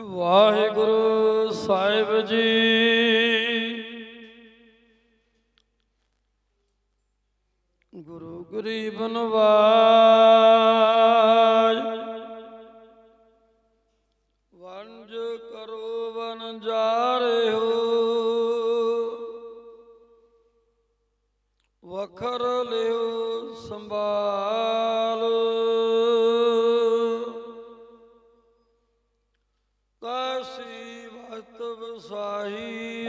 ਵਾਹਿਗੁਰੂ ਸਾਹਿਬ ਜੀ। ਗੁਰੂ ਗਰੀਬ ਨਵਾਜ ਕਾਸੀ ਵਤ ਵਸਾਈ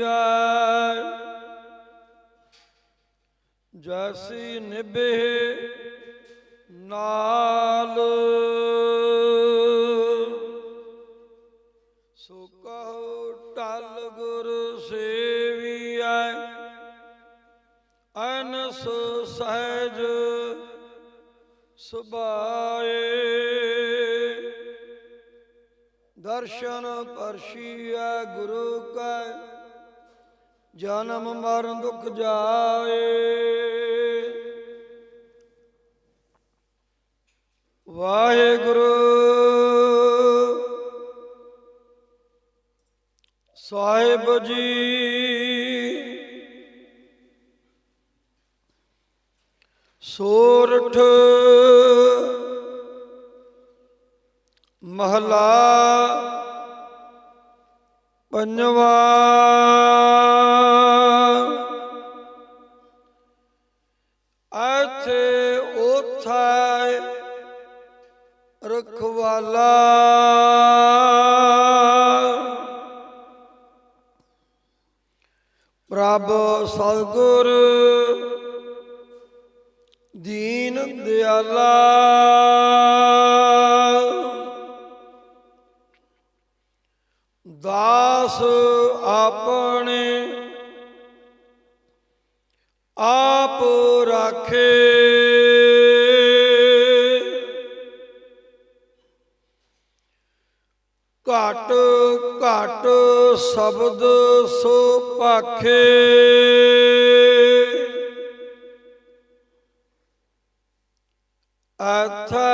ਜੈਸੀ ਨਿਭੇ ਨਾਲ। ਸੋ ਕਹੋ ਟਲ ਗੁਰ ਸੇਵੀਐ ਅਨਸ ਸਹਿਜ ਸੁਭਾਏ। ਦਰਸ਼ਨ ਪਰਸ਼ੀਐ ਗੁਰੂ ਕੈ ਜਨਮ ਮਰਨ ਦੁਖ ਜਾਏ। ਵਾਹਿਗੁਰੂ ਸਾਹਿਬ ਜੀ ਸੋਰਠ ਮਹਲਾ ਪੰਜਵਾ। ਐਥੇ ਉਥੈ ਰਖਵਾਲਾ। ਪ੍ਰਭ ਸਤਗੁਰ ਦੀਨ ਦਿਆਲਾ। ਦਾਸ ਆਪਣੇ ਆਪ ਰਾਖੇ। ਘਟ ਘਟ ਸ਼ਬਦ ਸੋ ਪਾਖੇ। ਅਥੈ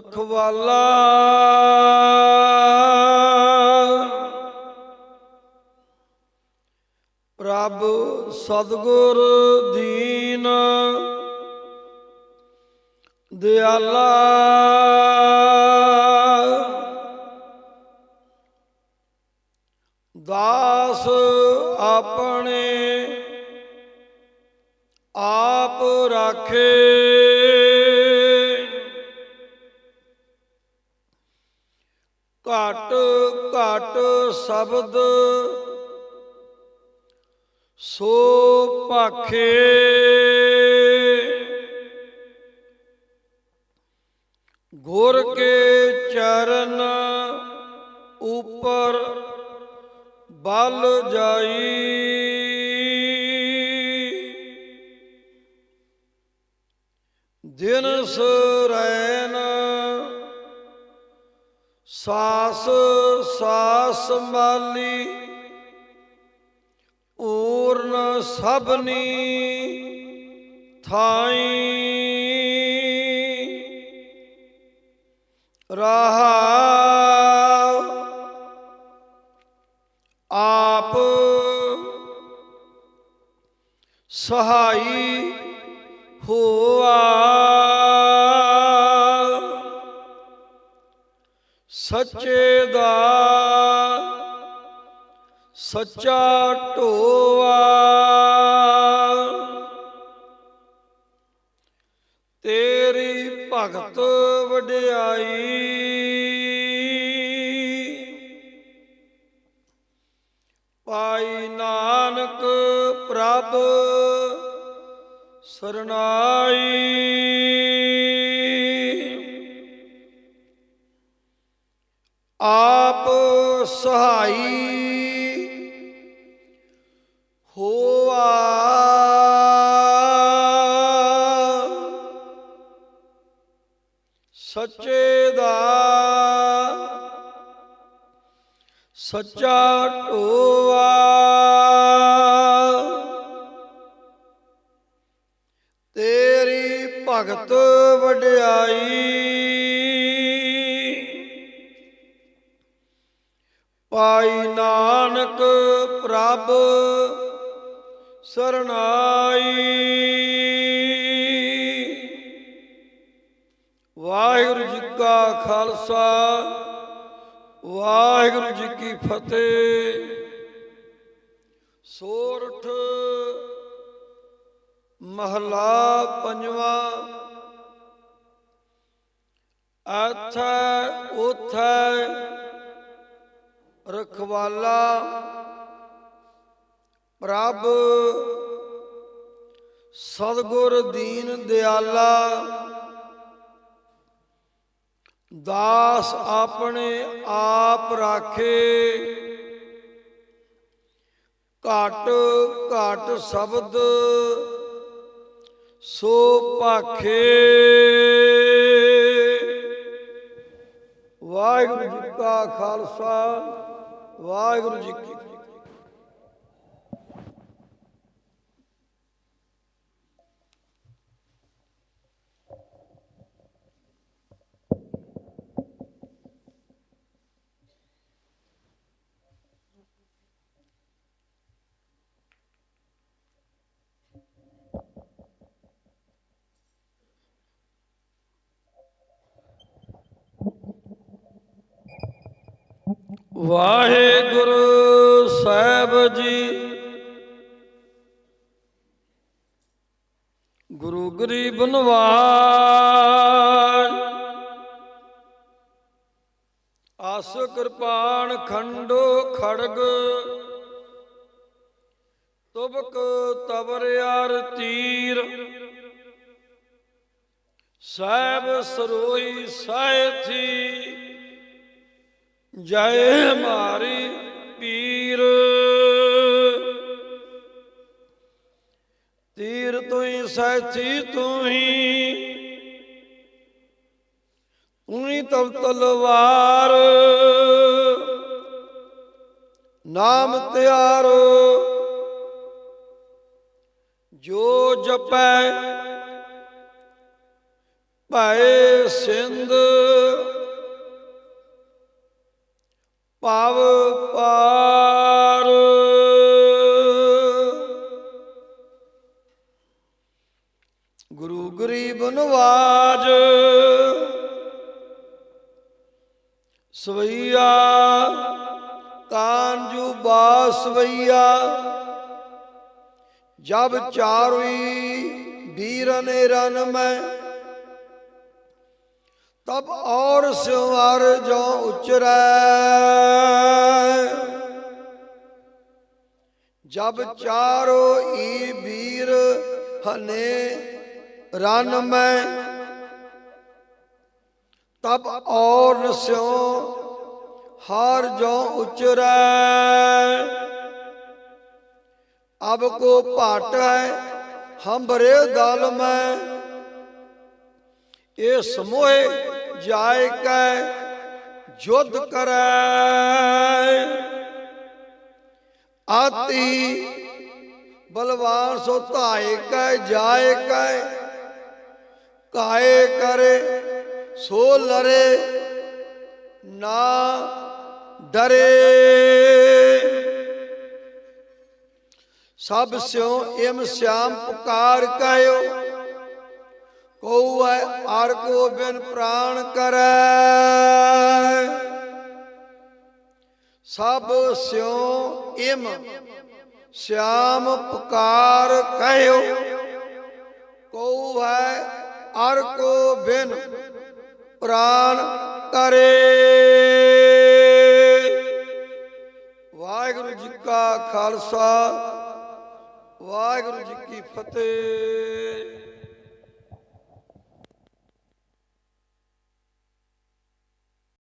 ਰਖਵਾਲਾ ਪ੍ਰਭ ਸਤਗੁਰ ਦੀਨ ਦਿਆਲਾ। ਦਾਸ ਆਪਣੇ ਆਪ ਰਾਖੇ। ਸ਼ਬਦ ਸੋ ਭਾਖੇ। ਗੁਰ ਕੇ ਚਰਨ ਉਪਰ ਬਲ ਜਾਈ। ਦਿਨ ਸਾਸ ਸਾਸ ਮਾਲੀ ਊਰਨ ਸਭਨੀ ਥਾਈ। ਰਹਾ ਆਪ ਸਹਾਈ ਸੱਚੇ ਦਾ ਸੱਚਾ ਢੋਆ। ਤੇਰੀ ਭਗਤ ਵਡਿਆਈ ਪਾਈ ਨਾਨਕ ਪ੍ਰਭ ਸਰਨਾਈ ਸੱਚੇ ਦਾ ਸੱਚਾ ਢੋਆ। ਤੇਰੀ ਭਗਤ ਵਡਿਆਈ ਪਾਈ ਨਾਨਕ ਪ੍ਰਭ ਸਰਨਾਈ ਖਾਲਸਾ। ਵਾਹਿਗੁਰੂ ਜੀ ਕੀ ਫਤਿਹ। ਸੋਰਠ ਮਹਲਾ ਪੰਜਵਾ। ਆਥੈ, ਉਥੈ, ਰਖਵਾਲਾ। ਪ੍ਰਭ, ਸਤਗੁਰ ਦੀਨ ਦਿਆਲਾ। ਦਾਸ ਆਪਣੇ ਆਪ ਰਾਖੇ। ਘਟ ਘਟ ਸ਼ਬਦ ਸੋ ਭਾਖੇ। ਵਾਹਿਗੁਰੂ ਜੀ ਕਾ ਖਾਲਸਾ, ਵਾਹਿਗੁਰੂ ਜੀ ਕੀ ਫਤਿਹ ਵਾਹਿਗੁਰੂ ਸਾਹਿਬ ਜੀ। ਗੁਰੂ ਗਰੀਬ ਨਵਾਜ। ਆਸ ਕਿਰਪਾਨ ਖੰਡੋ ਖੜਗ। ਤੁਬਕ ਤਬਰਿਆਰ ਤੀਰ। ਸਾਹਿਬ ਸਰੋਈ ਸਾਇਥੀ ਜੈ ਮਾਰੀ ਪੀਰ। ਤੀਰ ਤੂੰ ਹੀ ਸਾਥੀ ਤੂੰ ਹੀ ਤੂੰ ਹੀ ਤਬ ਤਲਵਾਰ। ਨਾਮ ਤਿਆਰ। ਜੋ ਜਪੈ, ਭੈ ਸਿੰਧ। ਭਵ ਪਾਰ। ਗੁਰੂ ਗਰੀਬ ਨਵਾਜ ਸਵਈਆ ਕਾਂਜੂ ਬਾਸਵਈਆ ਜਬ ਚਾਰੋਈ ਵੀਰਨ ਰਨ ਮੈਂ ਤਬ ਔਰ ਸਿਵਾਰ ਜੋ ਉਚਰੈ। ਜਬ ਚਾਰੋ ਈ ਵੀਰ ਹਨੇ ਰਨ ਮੈਂ, ਤਬ ਔਰ ਨਸਿਓ ਹਾਰ ਜੋ ਉਚਰੈ। ਅਬ ਕੋ ਭਾਟੈ ਹੰਬਰੇ ਦਲ ਮੈਂ ਇਹ ਸਮੋਏ ਜਾਇ ਕੈ, ਜੁਧ ਕਰੈ। ਆਤੀ ਬਲਵਾਨ ਸੋ ਧਾਇ ਕੈ ਜਾਇ ਕੈ। ਕਾਏ ਕਰੇ, ਸੋ ਲਰੇ ਨਾ ਡਰੇ। ਸਭ ਸਿਉ ਇਮ ਸਿਆਮ ਪੁਕਾਰ ਕਹਿਓ ਕਉ ਹੈ ਅਰ ਕੋ ਬਿਨ ਪ੍ਰਾਣ ਕਰੈ। ਸਭ ਸਿਉ ਇਮ, ਸਿਆਮ ਪੁਕਾਰ ਕਹਿਓ। ਕਉ ਹੈ ਅਰ ਕੋ ਬਿਨ ਪ੍ਰਾਣ ਕਰੇ। ਵਾਹਿਗੁਰੂ ਜੀ ਕਾ ਖਾਲਸਾ, ਵਾਹਿਗੁਰੂ ਜੀ ਕੀ ਫਤਿਹ।